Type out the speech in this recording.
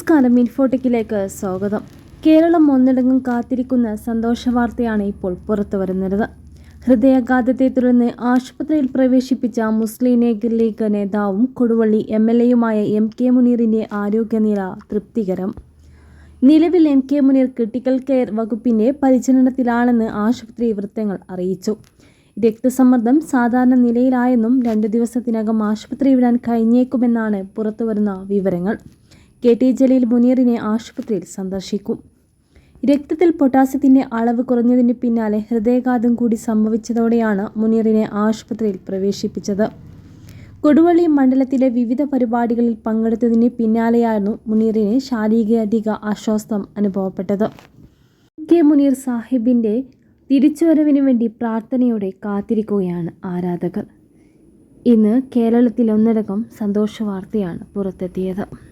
നമസ്കാരം ഇൻഫോട്ടിക്കിലേക്ക് സ്വാഗതം. കേരളം ഒന്നടങ്കം കാത്തിരിക്കുന്ന സന്തോഷ വാർത്തയാണ് ഇപ്പോൾ പുറത്തു വരുന്നത്. ഹൃദയാഘാതത്തെ തുടർന്ന് ആശുപത്രിയിൽ പ്രവേശിപ്പിച്ച മുസ്ലിം ലീഗ് നേതാവും കൊടുവള്ളി എം എൽ എയുമായ എം കെ മുനീറിന്റെ ആരോഗ്യനില തൃപ്തികരം. നിലവിൽ M K Muneer critical care വകുപ്പിന്റെ പരിചരണത്തിലാണെന്ന് ആശുപത്രി വൃത്തങ്ങൾ അറിയിച്ചു. രക്തസമ്മർദ്ദം സാധാരണ നിലയിലായെന്നും രണ്ടു ദിവസത്തിനകം ആശുപത്രി വിടാൻ കഴിഞ്ഞേക്കുമെന്നാണ് പുറത്തുവരുന്ന വിവരങ്ങൾ. കെ ടി ജലീൽ മുനീറിനെ ആശുപത്രിയിൽ സന്ദർശിക്കും. രക്തത്തിൽ പൊട്ടാസ്യത്തിന്റെ അളവ് കുറഞ്ഞതിന് പിന്നാലെ ഹൃദയാഘാതം കൂടി സംഭവിച്ചതോടെയാണ് മുനീറിനെ ആശുപത്രിയിൽ പ്രവേശിപ്പിച്ചത്. കൊടുവള്ളി മണ്ഡലത്തിലെ വിവിധ പരിപാടികളിൽ പങ്കെടുത്തതിന് പിന്നാലെയായിരുന്നു മുനീറിന് ശാരീരിക അസ്വസ്ഥം അനുഭവപ്പെട്ടത്. കെ മുനീർ സാഹിബിന്റെ തിരിച്ചുവരവിന് വേണ്ടി പ്രാർത്ഥനയോടെ കാത്തിരിക്കുകയാണ് ആരാധകർ. ഇന്ന് കേരളത്തിൽ ഒന്നടങ്കം സന്തോഷ വാർത്തയാണ് പുറത്തെത്തിയത്.